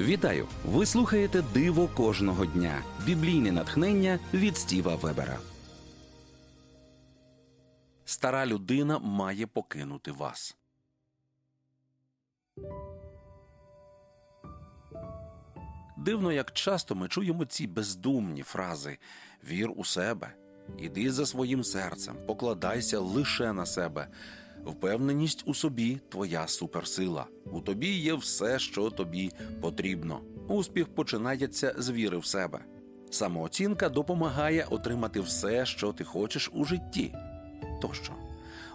Вітаю! Ви слухаєте Диво кожного дня. Біблійне натхнення від Стіва Вебера. Стара людина має покинути вас. Дивно, як часто ми чуємо ці бездумні фрази Вір у себе, іди за своїм серцем, покладайся лише на себе. Впевненість у собі твоя суперсила. У тобі є все, що тобі потрібно. Успіх починається з віри в себе. Самооцінка допомагає отримати все, що ти хочеш у житті. Тощо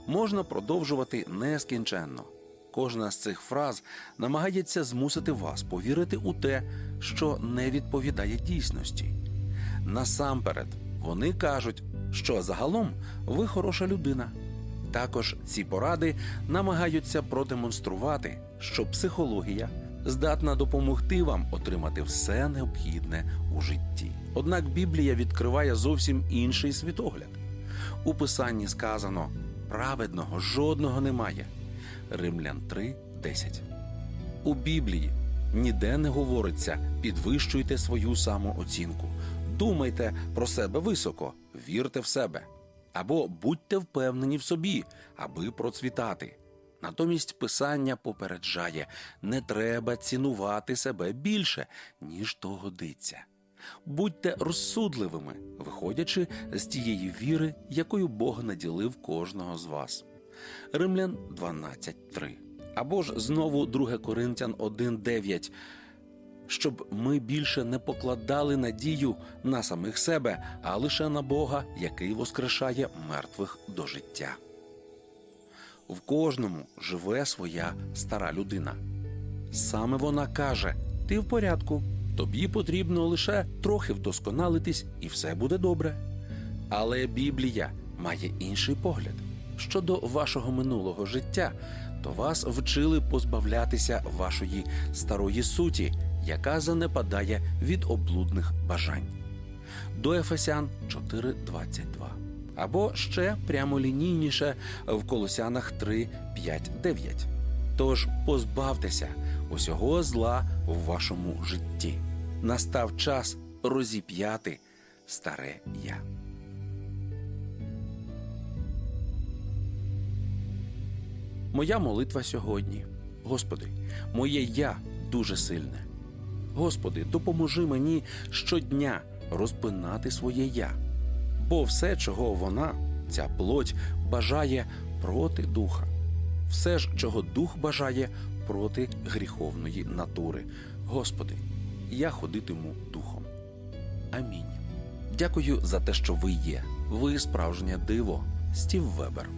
можна продовжувати нескінченно. Кожна з цих фраз намагається змусити вас повірити у те, що не відповідає дійсності. Насамперед, вони кажуть, що загалом ви хороша людина. Також ці поради намагаються продемонструвати, що психологія здатна допомогти вам отримати все необхідне у житті. Однак Біблія відкриває зовсім інший світогляд. У писанні сказано: праведного жодного немає. Римлян 3:10. У Біблії ніде не говориться підвищуйте свою самооцінку, думайте про себе високо, вірте в себе або будьте впевнені в собі, аби процвітати. Натомість писання попереджає не треба цінувати себе більше, ніж то годиться. Будьте розсудливими, виходячи з тієї віри, якою Бог наділив кожного з вас. Римлян 12.3. Або ж знову 2 Коринтян 1.9. Щоб ми більше не покладали надію на самих себе, а лише на Бога, який воскрешає мертвих до життя. В кожному живе своя стара людина. Саме вона каже: Ти в порядку, тобі потрібно лише трохи вдосконалитись, і все буде добре. Але Біблія має інший погляд. Щодо вашого минулого життя, то вас вчили позбавлятися вашої старої суті, яка занепадає від облудних бажань. До Ефесян 4.22. Або ще прямолінійніше в Колосянах 3, 5, 9. Тож позбавтеся усього зла в вашому житті. Настав час розіп'яти старе я. Моя молитва сьогодні. Господи, моє я дуже сильне. Господи, допоможи мені щодня розпинати своє я, бо все, чого вона, ця плоть, бажає проти духа, все ж, чого дух бажає проти гріховної натури. Господи, я ходитиму духом. Амінь. Дякую за те, що ви є. Ви справжнє диво. Стів Вебер.